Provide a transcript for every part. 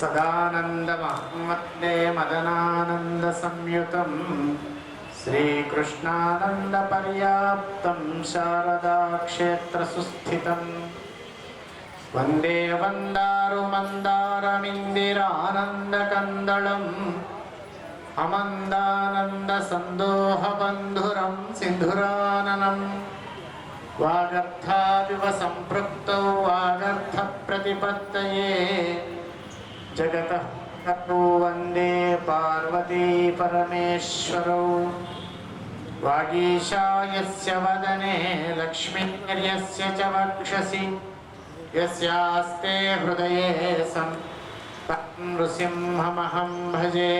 सदानन्दमहम्मद्दे मदनानन्दसंयुतं श्रीकृष्णानन्दपर्याप्तं शारदाक्षेत्रसुस्थितम् वन्दे वन्दारुमन्दारमिन्दिरानन्दकन्दळम् अमन्दानन्दसन्दोहबन्धुरं सिन्धुराननम् वागर्थादिव सम्पृक्तौ वागर्थप्रतिपत्तये जगतः कटु वन्दे पार्वती परमेश्वरौ वागीशायस्य वदने लक्ष्मीर्यस्य च वक्षसि यस्यास्ते हृदये सं तं नृसिंहमहं भजे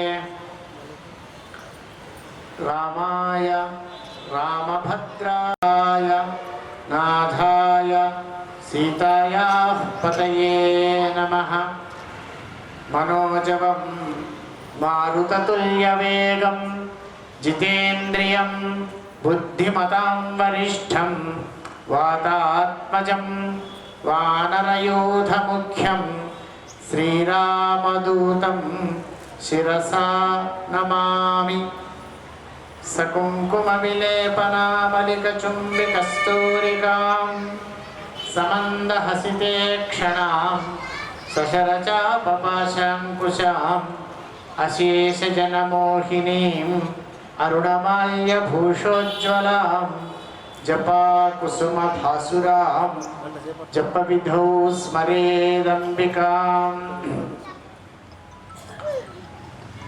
रामाय रामभद्राय नाथाय सीतायाः पतये नमः मनोजवं मारुततुल्यवेगं जितेन्द्रियं बुद्धिमतां वरिष्ठं वातात्मजं वानरयूथमुख्यं श्रीरामदूतं शिरसा नमामि सकुङ्कुमविलेपनामलिकचुम्बिकस्तूरिकां समन्दहसिते क्षणां सशरचापपाशाङ्कुशाम् अशेषजनमोहिनीम् जपविधौ स्मरेदम्बिकाम्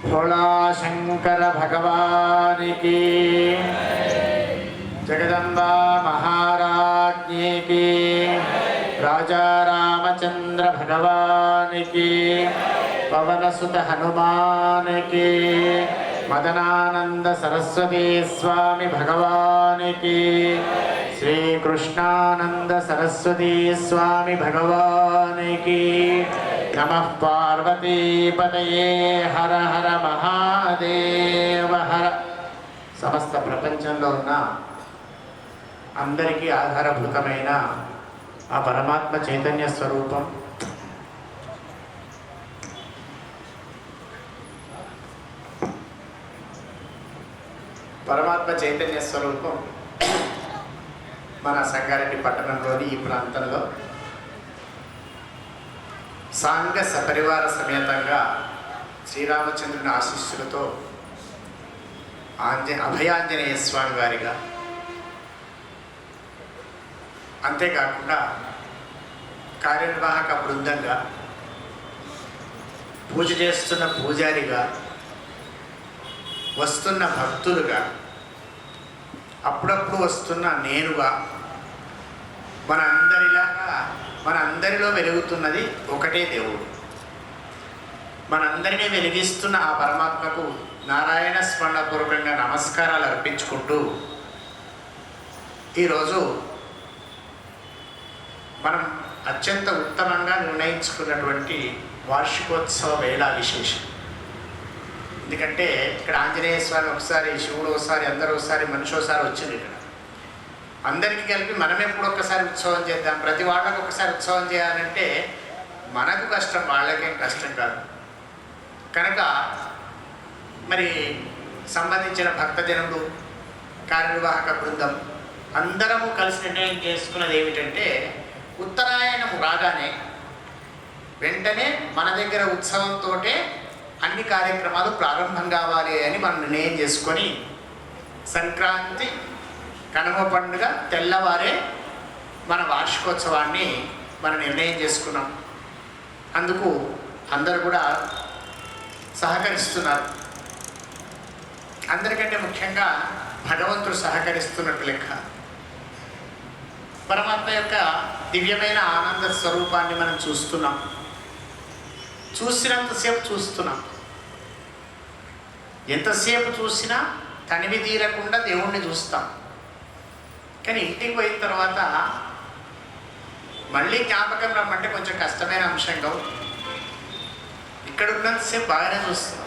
भोला शंकर भगवान की जगदम्बा महाराज्ञी की राजा रामचंद्र भगवान की, पवन सुत हनुमान की మదనానంద సరస్వతీ స్వామి భగవానికి శ్రీకృష్ణానంద సరస్వతీ స్వామి భగవానికి నమ పార్వతీపతయే హర హర మహాదేవ హర సమస్త ప్రపంచంలో ఉన్న అందరికీ ఆధారభూతమైన ఆ పరమాత్మ చైతన్య స్వరూపం పరమాత్మ చైతన్య స్వరూపం మన సంగారెడ్డి పట్టణంలోని ఈ ప్రాంతంలో సాంగ సపరివార సమేతంగా శ్రీరామచంద్రుని ఆశీస్సులతో ఆంజ అభయాంజనేయ స్వామి వారిగా అంతేకాకుండా కార్యనిర్వాహక బృందంగా పూజ చేస్తున్న పూజారిగా వస్తున్న భక్తులుగా అప్పుడప్పుడు వస్తున్న నేనుగా మన అందరిలాగా మన అందరిలో వెలుగుతున్నది ఒకటే దేవుడు. మనందరినీ వెలిగిస్తున్న ఆ పరమాత్మకు నారాయణ స్మరణపూర్వకంగా నమస్కారాలు అర్పించుకుంటూ ఈరోజు మనం అత్యంత ఉత్తమంగా నిర్ణయించుకున్నటువంటి వార్షికోత్సవ వేళ విశేషం ఎందుకంటే ఇక్కడ ఆంజనేయ స్వామి ఒకసారి శివుడు ఒకసారి అందరూ ఒకసారి మనిషి ఒకసారి వచ్చింది ఇక్కడ. అందరికీ కలిపి మనం ఎప్పుడు ఒక్కసారి ఉత్సవం చేద్దాం? ప్రతి వాళ్ళకి ఒకసారి ఉత్సవం చేయాలంటే మనకు కష్టం వాళ్ళకేం కష్టం కాదు. కనుక మరి సంబంధించిన భక్తజనుడు కార్యనిర్వాహక బృందం అందరము కలిసి నిర్ణయం చేసుకున్నది ఏమిటంటే ఉత్తరాయణము రాగానే వెంటనే మన దగ్గర ఉత్సవంతో అన్ని కార్యక్రమాలు ప్రారంభం కావాలి అని మనం నిర్ణయం చేసుకొని సంక్రాంతి కనుమ పండుగ తెల్లవారే మన వార్షికోత్సవాన్ని మనం నిర్ణయం చేసుకున్నాం. అందుకు అందరూ కూడా సహకరిస్తున్నారు. అందరికంటే ముఖ్యంగా భగవంతుడు సహకరిస్తున్నట్టు లెక్క. పరమాత్మ యొక్క దివ్యమైన ఆనంద స్వరూపాన్ని మనం చూస్తున్నాం. చూసినంతసేపు చూస్తున్నాం. ఎంతసేపు చూసినా తనివి తీరకుండా దేవుణ్ణి చూస్తాం. కానీ ఇంటికి పోయిన తర్వాత మళ్ళీ జ్ఞాపకం రమ్మంటే కొంచెం కష్టమైన అంశం కావు. ఇక్కడ ఉన్నంతసేపు బాగానే చూస్తున్నాం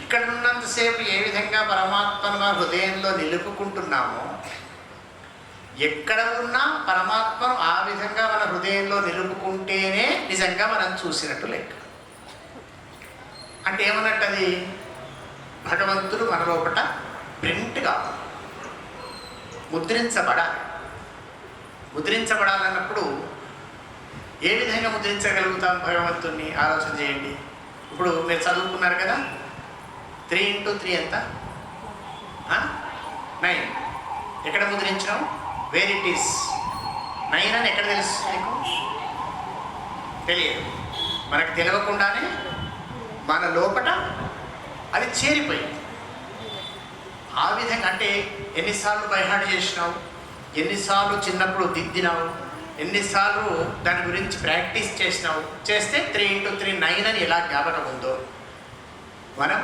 ఇక్కడ ఉన్నంతసేపు ఏ విధంగా పరమాత్మను మా హృదయంలో నిలుపుకుంటున్నామో ఎక్కడ ఉన్నా పరమాత్మను ఆ విధంగా మన హృదయంలో నిలుపుకుంటేనే నిజంగా మనం చూసినట్టు లెక్క. అంటే ఏమన్నట్టు అది భగవంతుడు మన లోపల ప్రింట్ కావాలి ముద్రించబడాలి. ముద్రించబడాలన్నప్పుడు ఏ విధంగా ముద్రించగలుగుతాం భగవంతుణ్ణి? ఆలోచన చేయండి. ఇప్పుడు మీరు చదువుకున్నారు కదా? త్రీ ఇంటూ త్రీ ఎంత? నైన్. ఎక్కడ ముద్రించాం వేర్ ఇట్ ఈస్. నైన్ అని ఎక్కడ తెలుస్తుంది నీకు? తెలియదు. మనకు తెలియకుండానే మన లోపట అది చేరిపోయింది. ఆ విధంగా అంటే ఎన్నిసార్లు బయహాడు చేసినావు? ఎన్నిసార్లు చిన్నప్పుడు దిద్దినావు? ఎన్నిసార్లు దాని గురించి ప్రాక్టీస్ చేసినావు? చేస్తే త్రీ ఇంటూ త్రీ నైన్ అని ఎలా జ్ఞాపకం ఉందో? మనం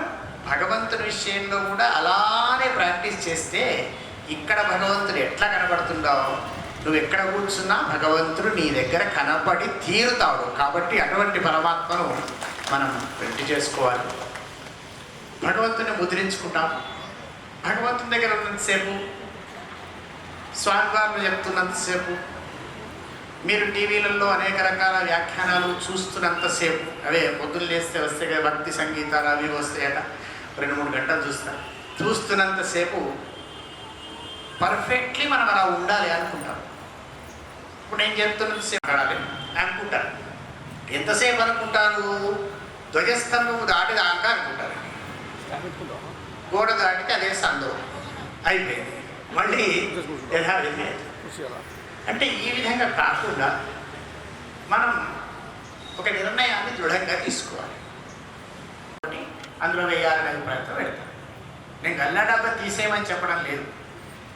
భగవంతుని విషయంలో కూడా అలానే ప్రాక్టీస్ చేస్తే ఇక్కడ భగవంతుడు ఎట్లా కనబడుతుందో నువ్వు ఎక్కడ కూర్చున్నా భగవంతుడు నీ దగ్గర కనపడి తీరుతాడు. కాబట్టి అటువంటి పరమాత్మను మనం పెట్టి చేసుకోవాలి. భగవంతుని ముద్రించుకుంటాం. భగవంతుని దగ్గర ఉన్నంతసేపు స్వామివారు చెప్తున్నంతసేపు మీరు టీవీలలో అనేక రకాల వ్యాఖ్యానాలు చూస్తున్నంతసేపు అవే పొద్దున్న లేస్తే వస్తే కదా భక్తి సంగీతాలు అవి వస్తాయట రెండు మూడు గంటలు చూస్తారు చూస్తున్నంతసేపు పర్ఫెక్ట్లీ మనం అలా ఉండాలి అనుకుంటాం. ఇప్పుడు నేను చెప్తున్నంతసేపు ఆడాలి అనుకుంటాను. ఎంతసేపు అనుకుంటారు ధ్వజస్తంభం దాటి దాకా అనుకుంటారు గోడ దాటితే అదే సందం అయిపోయింది. మళ్ళీ ఎలా వెళ్ళేది అంటే ఈ విధంగా కాకుండా మనం ఒక నిర్ణయాన్ని దృఢంగా తీసుకోవాలి. అందులో వేయాలనే అభిప్రాయంతో వెళ్తాను నేను గల్లా డబ్బా తీసేయమని చెప్పడం లేదు.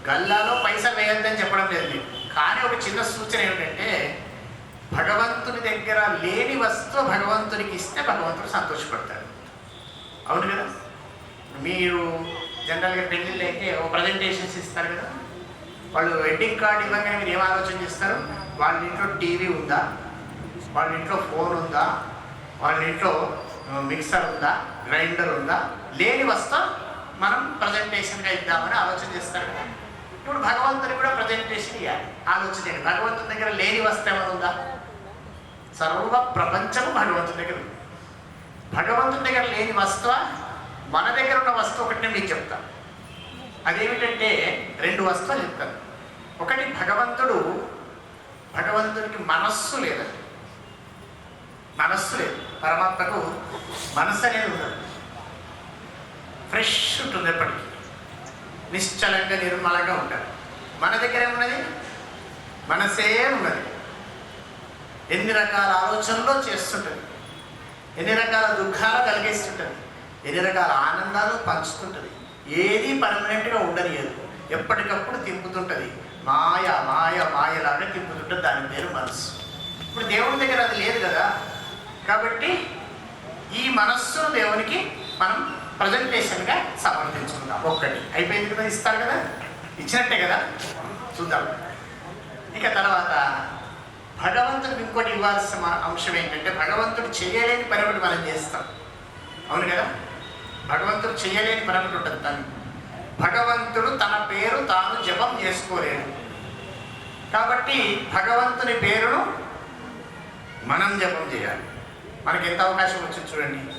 గల్లాలో పైసలు వేయొద్దని చెప్పడం లేదు. నేను కానీ ఒక చిన్న సూచన ఏమిటంటే భగవంతుని దగ్గర లేని వస్తువు భగవంతునికి ఇస్తే భగవంతుడు సంతోషపడతాడు. అవును కదా? మీరు జనరల్గా పెళ్ళిళ్ళు అయితే ఓ ప్రజెంటేషన్స్ ఇస్తారు కదా? వాళ్ళు వెడ్డింగ్ కార్డు ఇవ్వగానే మీరు ఏం ఆలోచన చేస్తారు? వాళ్ళ ఇంట్లో టీవీ ఉందా? వాళ్ళ ఇంట్లో ఫోన్ ఉందా? వాళ్ళ ఇంట్లో మిక్సర్ ఉందా? గ్రైండర్ ఉందా? లేని వస్తా మనం ప్రజెంటేషన్గా ఇద్దామని ఆలోచన చేస్తారు కదా? ఇప్పుడు భగవంతుని కూడా ప్రజెంటేషన్ ఇవ్వాలి ఆలోచించండి. భగవంతుని దగ్గర లేని వస్తే ఏమైనా ఉందా? సర్వ ప్రపంచము భగవంతుని దగ్గర ఉంది. భగవంతుని దగ్గర లేని వస్తువ? మన దగ్గర ఉన్న వస్తువు ఒకటి నేను మీకు చెప్తాను. అదేమిటంటే రెండు వస్తువులు చెప్తాను. ఒకటి భగవంతుడు భగవంతుడికి మనస్సు లేదండి మనస్సు లేదు. పరమాత్మకు మనస్సు అనేది ఉండదు. ఫ్రెష్ ఉంటుంది ఎప్పటికీ. నిశ్చలంగా నిర్మలంగా ఉంటారు. మన దగ్గర ఏమున్నది? మనసే ఉన్నది. ఎన్ని రకాల ఆలోచనలు చేస్తుంటుంది. ఎన్ని రకాల దుఃఖాలు కలిగిస్తుంటుంది. ఎన్ని రకాల ఆనందాలు పంచుతుంటుంది. ఏది పర్మనెంట్గా ఉండనియదు ఎప్పటికప్పుడు తింపుతుంటుంది మాయ మాయ మాయలాగా తింపుతుంటుంది దాని పేరు మనస్సు. ఇప్పుడు దేవుని దగ్గర అది లేదు కదా. కాబట్టి ఈ మనస్సును దేవునికి మనం ప్రజెంటేషన్గా సమర్పించుకుందాం. ఒక్కటి. అయిపోయింది కదా ఇస్తారు కదా? ఇచ్చినట్టే కదా? చూద్దాం. ఇక తర్వాత భగవంతుడికి ఇంకోటి ఇవ్వాల్సిన అంశం ఏంటంటే భగవంతుడు చేయలేని పని ఒకటి మనం చేస్తాం. అవును కదా? భగవంతుడు చేయలేని పని ఒకటి ఉంటుంది తను భగవంతుడు తన పేరు తాను జపం చేసుకోలేడు. కాబట్టి భగవంతుని పేరును మనం జపం చేయాలి. మనకి ఎంత అవకాశం వచ్చింది చూడండి.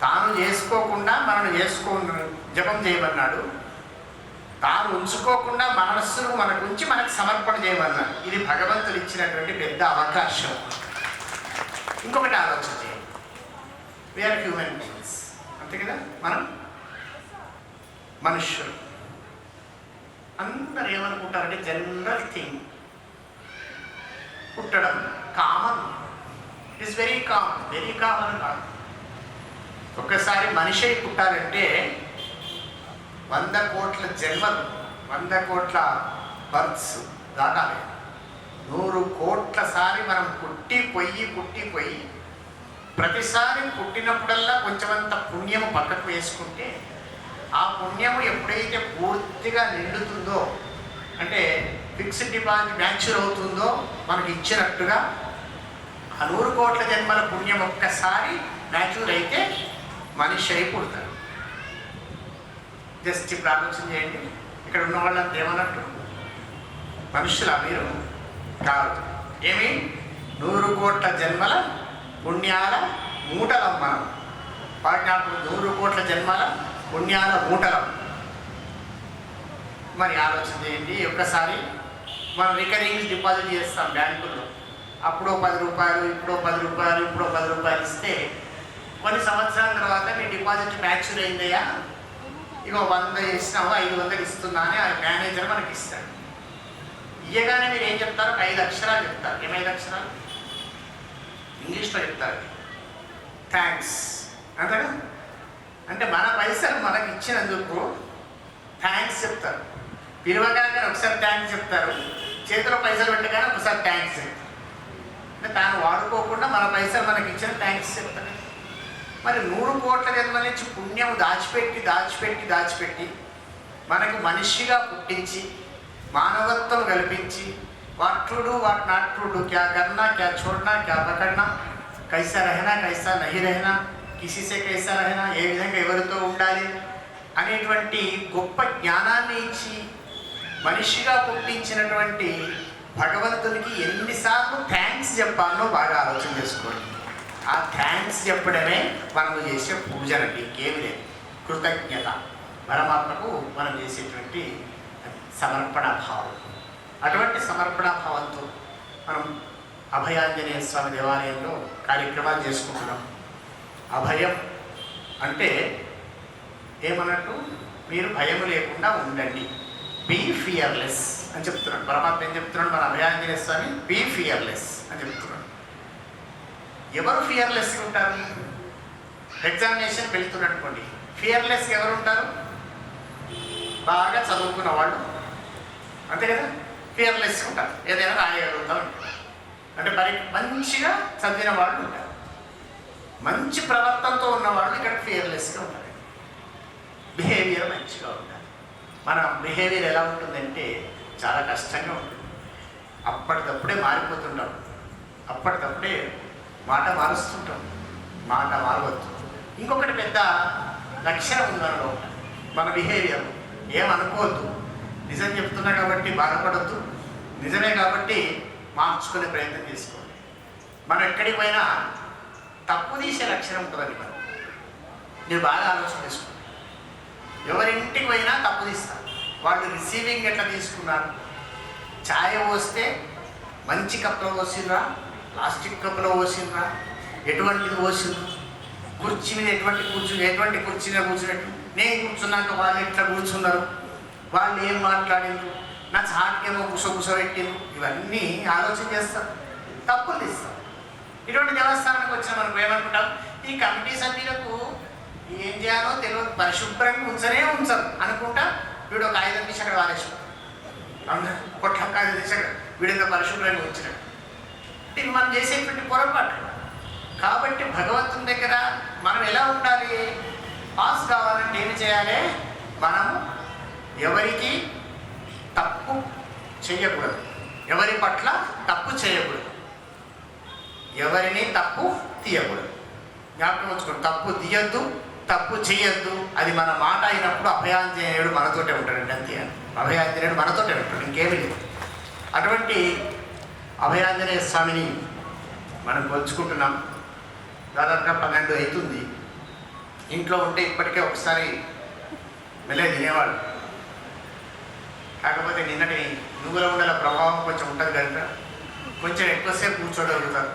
తాను చేసుకోకుండా మనను చేసుకో జపం చేయమన్నాడు. తాను ఉంచుకోకుండా మనస్సును మనకు ఉంచి మనకు సమర్పణ చేయమన్నాడు. ఇది భగవంతుడు ఇచ్చినటువంటి పెద్ద అవకాశం. ఇంకొకటి ఆలోచన చేయండి. వీఆర్ హ్యూమన్ బీయింగ్స్ అంతే కదా? మనం మనుష్యులు. అందరు ఏమనుకుంటారంటే జనరల్ థింగ్ పుట్టడం common it's very common very common కాదు. ఒక్కసారి మనిషి పుట్టాలంటే వంద కోట్ల జన్మలు వంద కోట్ల బర్త్స్ దాటాలి. నూరు కోట్ల సారి మనం పుట్టి పొయ్యి పుట్టి పొయ్యి. ప్రతిసారి పుట్టినప్పుడల్లా కొంచెమంత పుణ్యము పక్కకు వేసుకుంటే ఆ పుణ్యము ఎప్పుడైతే పూర్తిగా నిండుతుందో అంటే ఫిక్స్డ్ డిపాజిట్ మ్యాచ్యూర్ అవుతుందో మనకి ఇచ్చినట్టుగా ఆ నూరు కోట్ల జన్మల పుణ్యం ఒక్కసారి మ్యాచ్యూర్ అయితే మనిషి అయి పుడతాడు. జస్ట్ ఇప్పుడు ఆలోచన చేయండి. ఇక్కడ ఉన్న వాళ్ళంతా ఏమన్నట్టు? మనుషుల మీరు? కాదు. ఏమి? నూరు కోట్ల జన్మల పుణ్యాల మూటలం మనం వాటినప్పుడు నూరు కోట్ల జన్మల పుణ్యాల మూటలం మరి ఆలోచన చేయండి. ఒక్కసారి మనం రికరింగ్ డిపాజిట్ చేస్తాం బ్యాంకుల్లో అప్పుడో పది రూపాయలు ఇప్పుడో పది రూపాయలు ఇప్పుడో పది రూపాయలు ఇస్తే కొన్ని సంవత్సరాల తర్వాత మీ డిపాజిట్ మ్యాచ్యూర్ అయిందయ్యా? ఇగో వంద ఇచ్చినావు ఐదు వందలు ఇస్తున్నా అని ఆ మేనేజర్ మనకి ఇస్తాడు. ఇయ్యగానే మీరు ఏం చెప్తారు? ఒక ఐదు అక్షరాలు చెప్తారు. ఏం ఐదు అక్షరాలు? ఇంగ్లీష్లో చెప్తారు. థ్యాంక్స్. అంతేగా అంటే మన పైసలు మనకి ఇచ్చినందుకు థ్యాంక్స్ చెప్తారు. పిలవగానే ఒకసారి థ్యాంక్స్ చెప్తారు. చేతిలో పైసలు పెట్టగానే ఒకసారి థ్యాంక్స్ చెప్తారు. అంటే తాను వాడుకోకుండా మన పైసలు మనకి ఇచ్చిన థ్యాంక్స్ చెప్తారు. మరి నూరు కోట్ల జన్మల నుంచి పుణ్యం దాచిపెట్టి దాచిపెట్టి దాచిపెట్టి మనకు మనిషిగా పుట్టించి మానవత్వం కల్పించి వాట్లుడు వాటి నాట్రుడు క్యా కన్నా క్యా చూడనా క్యా పకడ్నా కైసా రహనా కైసా నహి రహనా కిసిసే కైసా రహనా ఏ విధంగా ఎవరితో ఉండాలి అనేటువంటి గొప్ప జ్ఞానాన్ని ఇచ్చి మనిషిగా పుట్టించినటువంటి భగవంతునికి ఎన్నిసార్లు థ్యాంక్స్ చెప్పాలో బాగా ఆలోచన చేసుకోండి. ఆ థ్యాంక్స్ చెప్పడమే మనం చేసే పూజలండి ఇంకేమి లేదు. కృతజ్ఞత. పరమాత్మకు మనం చేసేటువంటి సమర్పణ భావం. అటువంటి సమర్పణ భావంతో మనం అభయాంజనేయ స్వామి దేవాలయంలో కార్యక్రమాలు చేసుకుంటున్నాం. అభయం అంటే ఏమన్నట్టు మీరు భయం లేకుండా ఉండండి. బీ ఫియర్లెస్ అని చెప్తున్నాడు. పరమాత్మ ఏం చెప్తున్నాడు? మన అభయాంజనేయ స్వామి బీ ఫియర్లెస్ అని చెప్తున్నాడు. ఎవరు ఫియర్లెస్గా ఉంటారు? ఎగ్జామినేషన్ వెళ్తున్నారు అనుకోండి. ఎవరు ఉంటారు? బాగా చదువుకున్న వాళ్ళు. అంతే కదా? ఫియర్లెస్ ఉంటారు. ఏదైనా రాయగలుగుతారు అంటే మరి మంచిగా చదివిన వాళ్ళు ఉంటారు. మంచి ప్రవర్తనతో ఉన్న వాళ్ళు ఇక్కడ ఫియర్లెస్గా ఉంటారు. బిహేవియర్ మంచిగా ఉండాలి మన బిహేవియర్ ఎలా ఉంటుందంటే చాలా కష్టంగా ఉంటుంది. అప్పటికప్పుడే మారిపోతుంటాం. అప్పటికప్పుడే మాట మారుస్తుంటాం. మాట మారవచ్చు. ఇంకొకటి పెద్ద లక్షణం ఉంది మనలో మన బిహేవియర్ ఏమనుకోవద్దు నిజం చెప్తున్నా కాబట్టి బాధపడద్దు. నిజమే కాబట్టి మార్చుకునే ప్రయత్నం చేసుకోండి. మనం ఎక్కడికి పోయినా తప్పు తీసే లక్షణం ఉంటుంది మనం నేను బాగా ఆలోచన చేసుకోండి. ఎవరింటికి పోయినా తప్పు తీస్తాను వాళ్ళు రిసీవింగ్ ఎట్లా తీసుకున్నారు? ఛాయ పోస్తే మంచి కప్పులో పోసిండ్రా ప్లాస్టిక్ కప్పులో పోసిండ్రా? ఎటువంటిది పోసిండ్రు? కుర్చీ మీద ఎటువంటి కూర్చుని ఎటువంటి కుర్చీ మీద కూర్చున్నట్టు? నేను కూర్చున్నాక వాళ్ళు ఎట్లా కూర్చున్నారు? వాళ్ళు ఏం మాట్లాడిండ్రు? నా చాటకేమో కుసగుస గుసబెట్టిండ్రు ఇవన్నీ ఆలోచన చేస్తారు. తప్పులు తీస్తారు. ఇటువంటి దేవస్థానానికి వచ్చిన మనం ఏమనుకుంటాం? ఈ కమిటీ సభ్యులకు ఏం చేయాలో తెలియదు. పరిశుభ్రంగా ఉంచనే ఉంచరు. అనుకుంటా? వీడు ఒక ఐదు తీసి అక్కడ వారేసాడు అవునా పొట్ల కాయలు తీసి అక్కడ పరిశుభ్రంగా ఉంచినాడు ఇది మనం చేసేటువంటి పొరపాటు. కాబట్టి భగవంతుని దగ్గర మనం ఎలా ఉండాలి? పాస్ కావాలంటే ఏమి చేయాలి? మనము ఎవరికి తప్పు చేయకూడదు. ఎవరి పట్ల తప్పు చేయకూడదు. ఎవరిని తప్పు తీయకూడదు. జ్ఞాపకం ఉంచుకోండి. తప్పు తీయద్దు తప్పు చేయొద్దు. అది మన మాట అయినప్పుడు అభయాంజనేయుడు మనతోటే ఉంటాడండి అంతే. అభయాంజనేయుడు మనతోటే ఉంటాడు. ఇంకేమీ లేదు. అటువంటి అభయాంజనేయ స్వామిని మనం కొలుచుకుంటున్నాం దాదాపుగా పన్నెండు అవుతుంది. ఇంట్లో ఉంటే ఇప్పటికే ఒకసారి వెళ్ళే తినేవాడు కాకపోతే నిన్నటి నువ్వుల ఉండల ప్రభావం కొంచెం ఉంటుంది కనుక కొంచెం ఎక్కువసేపు కూర్చోగలుగుతారు.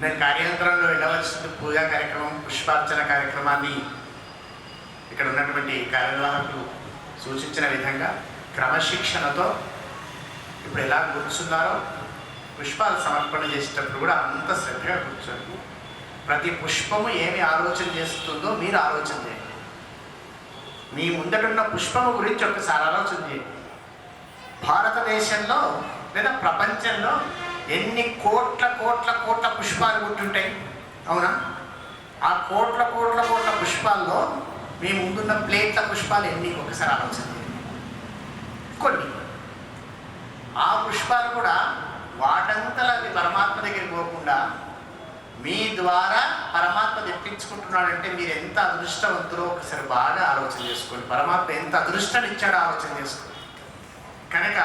నేను కార్యాంతరంలో వెళ్ళవలసింది పూజా కార్యక్రమం పుష్పార్చన కార్యక్రమాన్ని ఇక్కడ ఉన్నటువంటి కార్యనిర్వాహకులు సూచించిన విధంగా క్రమశిక్షణతో ఇప్పుడు ఎలా కూర్చున్నారో పుష్పాలు సమర్పణ చేసేటప్పుడు కూడా అంత శ్రద్ధగా కూర్చోండి. ప్రతి పుష్పము ఏమి ఆలోచన చేస్తుందో మీరు ఆలోచన చేయండి. మీ ముందటున్న పుష్పము గురించి ఒకసారి ఆలోచన చేయండి. భారతదేశంలో లేదా ప్రపంచంలో ఎన్ని కోట్ల కోట్ల కోట్ల పుష్పాలు గుర్తుంటాయి అవునా? ఆ కోట్ల కోట్ల కోట్ల పుష్పాల్లో మీ ముందున్న ప్లేట్ల పుష్పాలు ఎన్ని? ఒకసారి ఆలోచన చేయండి. కొన్ని. ఆ పుష్పాలు కూడా వాటంతలా అవి పరమాత్మ దగ్గరికి పోకుండా మీ ద్వారా పరమాత్మ తెప్పించుకుంటున్నాడంటే మీరు ఎంత అదృష్టవంతులో ఒకసారి బాగా ఆలోచన చేసుకోండి. పరమాత్మ ఎంత అదృష్టాన్ని ఇచ్చాడో ఆలోచన చేసుకోండి. కనుక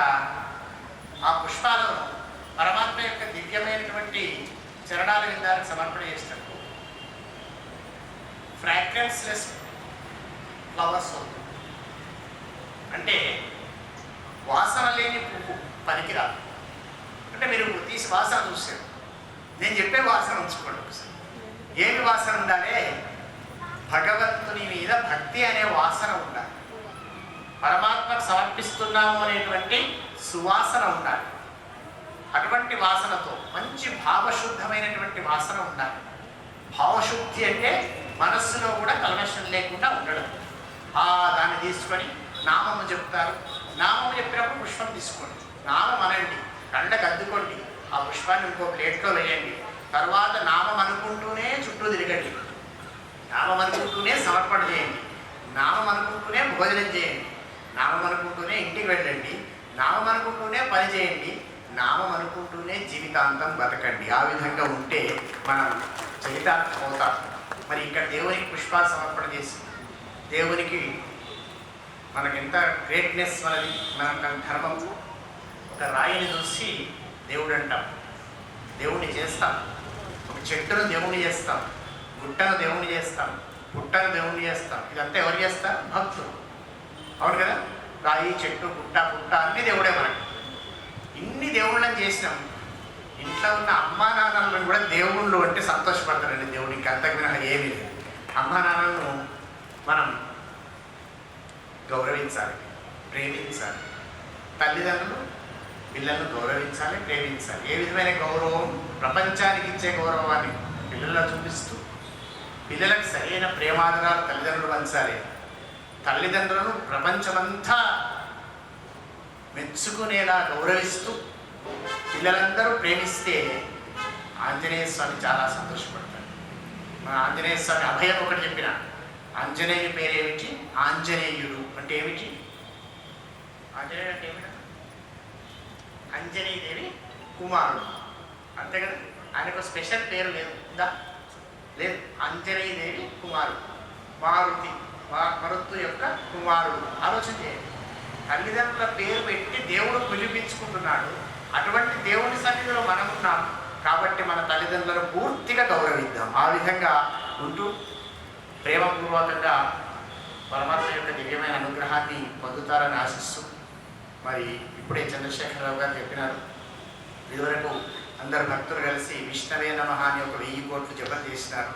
ఆ పుష్పాలను పరమాత్మ యొక్క దివ్యమైనటువంటి చరణాల విందానికి సమర్పణ చేసినప్పుడు ఫ్రాగ్రెన్స్లెస్ ఫ్లవర్స్ అంటే వాసన లేని పువ్వు. పనికిరాదు. అంటే మీరు తీసి వాసన చూసారు నేను చెప్పే వాసన ఉంచుకోండి ఒకసారి. ఏమి వాసన ఉండాలి? భగవంతుని మీద భక్తి అనే వాసన ఉండాలి. పరమాత్మకు సమర్పిస్తున్నాము అనేటువంటి సువాసన ఉండాలి. అటువంటి వాసనతో మంచి భావశుద్ధమైనటువంటి వాసన ఉండాలి. భావశుద్ధి అంటే మనస్సులో కూడా కల్మషం లేకుండా ఉండడం. ఆ దాన్ని తీసుకొని నామము చెప్తారు. నామము చెప్పినప్పుడు పుష్పం తీసుకోండి. నామం అనండి కళ్ళకు అద్దుకోండి ఆ పుష్పాన్ని ఇంకో ప్లేట్లో వేయండి. తర్వాత నామం అనుకుంటూనే చుట్టూ తిరగండి. నామం అనుకుంటూనే సమర్పణ చేయండి. నామం అనుకుంటూనే భోజనం చేయండి. నామం అనుకుంటూనే ఇంటికి వెళ్ళండి. నామం అనుకుంటూనే పని చేయండి. నామం అనుకుంటూనే జీవితాంతం బతకండి. ఆ విధంగా ఉంటే మనం చరితార్థం అవుతాం. మరి ఇక్కడ దేవునికి పుష్పాలు సమర్పణ చేసి దేవునికి మనకెంత గ్రేట్నెస్ మనది మన ధర్మం ఒక రాయిని చూసి దేవుడు అంటాం దేవుణ్ణి చేస్తాం. ఒక చెట్టును దేవుణ్ణి చేస్తాం. గుట్టను దేవుణ్ణి చేస్తాం. పుట్టను దేవుణ్ణి చేస్తాం. ఇదంతా ఎవరు చేస్తారు? భక్తులు. అవును కదా? రాయి చెట్టు గుట్ట పుట్ట అన్ని దేవుడే మనకి. ఇన్ని దేవుళ్ళని చేసినాం. ఇంట్లో ఉన్న అమ్మా నాన్నలను కూడా దేవుళ్ళు అంటే సంతోషపడతారండి దేవుడికి అంతకు ఏమీ లేదు. అమ్మా నాన్నలను మనం గౌరవించాలి ప్రేమించాలి. తల్లిదండ్రులు పిల్లలను గౌరవించాలి ప్రేమించాలి. ఏ విధమైన గౌరవం? ప్రపంచానికి ఇచ్చే గౌరవాన్ని పిల్లల్లో చూపిస్తూ పిల్లలకు సరైన ప్రేమాదరాలు తల్లిదండ్రులు పంచాలి. తల్లిదండ్రులను ప్రపంచమంతా మెచ్చుకునేలా గౌరవిస్తూ పిల్లలందరూ ప్రేమిస్తే ఆంజనేయ స్వామి చాలా సంతోషపడతాడు మన ఆంజనేయ స్వామి అభయం ఒకటి చెప్పిన ఆంజనేయ పేరేమిటి? ఆంజనేయుడు అంటే ఏమిటి? ఆంజనేయుడు అంటే ఏమిటి? అంజనీదేవి కుమారుడు. అంతే కదా? ఆయనకు స్పెషల్ పేరు లేదు. ఉందా? లేదు. అంజనీదేవి కుమారుడు. మారుతి మా- మరుత్తు యొక్క కుమారుడు. ఆలోచన చేయండి. తల్లిదండ్రుల పేరు పెట్టి దేవుడు పిలిపించుకుంటున్నాడు. అటువంటి దేవుని సన్నిధిలో మనం ఉన్నాం కాబట్టి మన తల్లిదండ్రులను పూర్తిగా గౌరవిద్దాం. ఆ విధంగా ఉంటూ ప్రేమపూర్వకంగా పరమాత్మ యొక్క దివ్యమైన అనుగ్రహాన్ని పొందుతారని ఆశిస్తూ మరి ఇప్పుడే చంద్రశేఖరరావు గారు చెప్పినారు. ఇదివరకు అందరు భక్తులు కలిసి విష్ణవే నమ అని ఒక వెయ్యి కోట్లు జపం చేసినారు.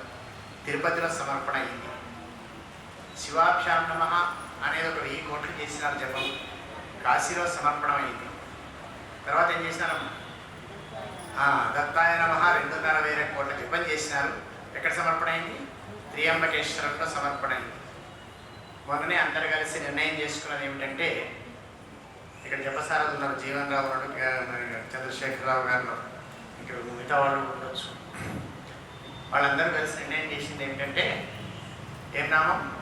తిరుపతిలో సమర్పణ అయింది. శివాభ్యాం నమ అనేది ఒక వెయ్యి కోట్లు చేసినారు జపం. కాశీలో సమర్పణం అయింది. తర్వాత ఏం చేసినారు? దత్తాయ నమ రెండున్నర వేల కోట్ల జపం చేసినారు. ఎక్కడ సమర్పణ అయింది? త్రియంబకేశ్వరంలో సమర్పణ అయింది. మొన్ననే అందరు కలిసి నిర్ణయం చేసుకున్నది ఏమిటంటే ఇక్కడ జపసారథి ఉన్నారు జీవన్ రావు చంద్రశేఖరరావు గారు. ఇక్కడ మిగతా వాళ్ళు ఉండొచ్చు. వాళ్ళందరూ కలిసి నిర్ణయం చేసింది ఏంటంటే ఏం నామం?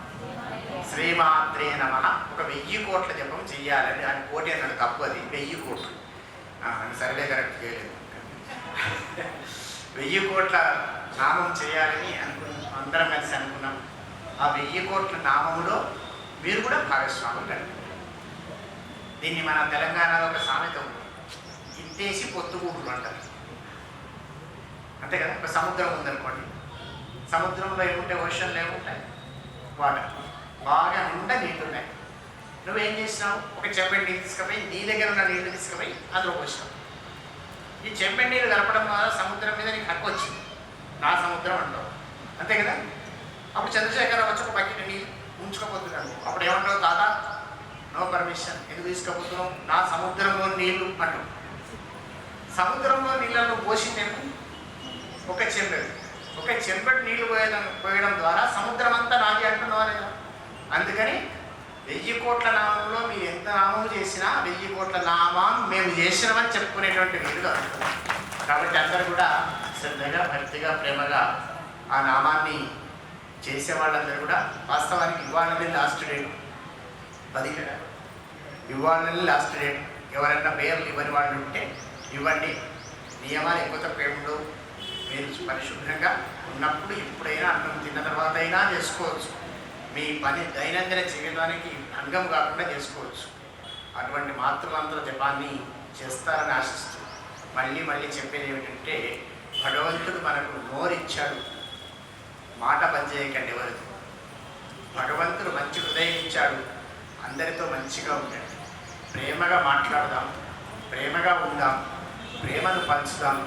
శ్రీమాత్రే నమ. ఒక వెయ్యి కోట్ల జపం చెయ్యాలని ఆయన కోటి అన్నాడు తప్పు అది వెయ్యి కోట్లు. ఆ, సర్వే కరెక్ట్ చేయలేదు. వెయ్యి కోట్ల నామం చేయాలని అనుకున్నాం అందరం కలిసి అనుకున్నాం. ఆ వెయ్యి కోట్ల నామంలో మీరు కూడా భాగస్వాములు కలిపి దీన్ని మన తెలంగాణలో ఒక సామెత ఉంది. ఇట్టేసి పొత్తుగూడులు అంటారు. అంతే కదా? ఒక సముద్రం ఉందనుకోండి. సముద్రంలో ఏముంటాయి? ఓషన్ ఏముంటాయి? వాటర్ బాగా నిండా నీళ్ళు ఉన్నాయి నువ్వేం చేసినావు? ఒక చెంబడి నీళ్ళు తీసుకుపోయి నీ దగ్గర ఉన్న నీళ్ళు తీసుకుపోయి అందులో పోసినావు. ఈ చెంపెండి నీళ్ళు కలపడం వల్ల సముద్రం మీద నీకు హక్కు వచ్చింది. నా సముద్రం అంటావు. అంతే కదా? అప్పుడు చంద్రశేఖర్ వచ్చి ఒక బకెట్ నీళ్ళు ఉంచుకోపోతున్నాను అప్పుడు ఏమంటావు తాత? నో పర్మిషన్ ఎందుకు తీసుకపోతున్నాం నా సముద్రంలో నీళ్ళు అంటు సముద్రంలో నీళ్ళను పోసిందేమో ఒక చెంబెడు. ఒక చెంబెడు నీళ్ళు పోయడం పోయడం ద్వారా సముద్రం అంతా నాది అంటున్నావా లేదా అందుకని వెయ్యి కోట్ల నామంలో మీరు ఎంత నామం చేసినా వెయ్యి కోట్ల నామం మేము చేసినామని చెప్పుకునేటువంటి మీరు కాదు. కాబట్టి అందరూ కూడా శ్రద్ధగా భక్తిగా ప్రేమగా ఆ నామాన్ని చేసే వాళ్ళందరూ కూడా వాస్తవానికి ఇవాళ లాస్ట్ డేట్. పదిహేడు ఇవ్వాలని లాస్ట్ డేట్ ఎవరైనా పేర్లు ఇవ్వని వాళ్ళు ఉంటే ఇవ్వండి. నియమాలు ఎక్కువ తప్పేముండవు మీరు పరిశుభ్రంగా ఉన్నప్పుడు ఎప్పుడైనా అన్నం తిన్న తర్వాత అయినా చేసుకోవచ్చు. మీ పని దైనందిన జీవితానికి భంగం కాకుండా చేసుకోవచ్చు. అటువంటి మాతృమంత్ర జపాన్ని చేస్తారని ఆశిస్తూ మళ్ళీ మళ్ళీ చెప్పేది ఏమిటంటే భగవంతుడు మనకు నోరిచ్చాడు. మాట పనిచేయకండి ఎవరితో భగవంతుడు మంచి హృదయం ఇచ్చాడు. అందరితో మంచిగా ఉండండి. ప్రేమగా మాట్లాడదాం ప్రేమగా ఉందాం ప్రేమను పంచుదాం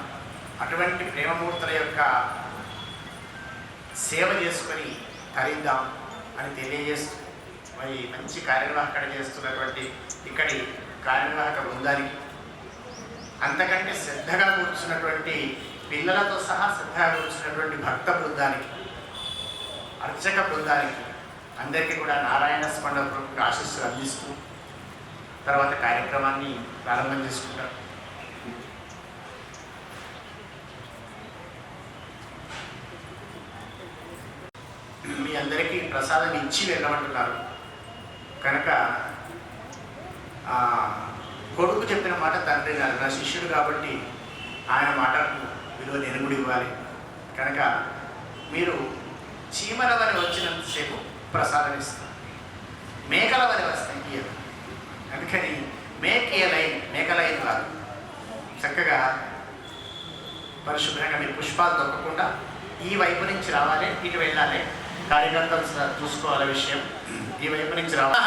అటువంటి ప్రేమమూర్తుల యొక్క సేవ చేసుకొని తరిందాం అని తెలియజేస్తూ మరి మంచి కార్యనిర్వాహకడ చేస్తున్నటువంటి ఇక్కడి కార్యనిర్వాహక బృందానికి అంతకంటే శ్రద్ధగా కూర్చున్నటువంటి పిల్లలతో సహా శ్రద్ధగా కూర్చున్నటువంటి భక్త బృందానికి అర్చక బృందానికి అందరికీ కూడా నారాయణ స్మరణ ఆశీస్సులు అందిస్తూ తర్వాత కార్యక్రమాన్ని ప్రారంభం చేసుకుంటారు. మీ అందరికీ ప్రసాదం ఇచ్చి వెళ్ళమంటున్నారు. కనుక కొడుకు చెప్పిన మాట తండ్రి గారు నా శిష్యుడు కాబట్టి ఆయన మాటకు విలువ నేను కూడా ఇవ్వాలి. కనుక మీరు చీమల వని వచ్చినంతసేపు ప్రసాదం ఇస్తారు. మేకల వని వస్తాయి అందుకని మేకే లైన్ మేక లైన్ కాదు చక్కగా పరిశుభ్రంగా మీరు పుష్పాలు దొక్కకుండా ఈ వైపు నుంచి రావాలి ఇటు వెళ్ళాలి. కార్యకర్తలు చూసుకోవాలి విషయం. ఈ వైపు నుంచి రావాలి.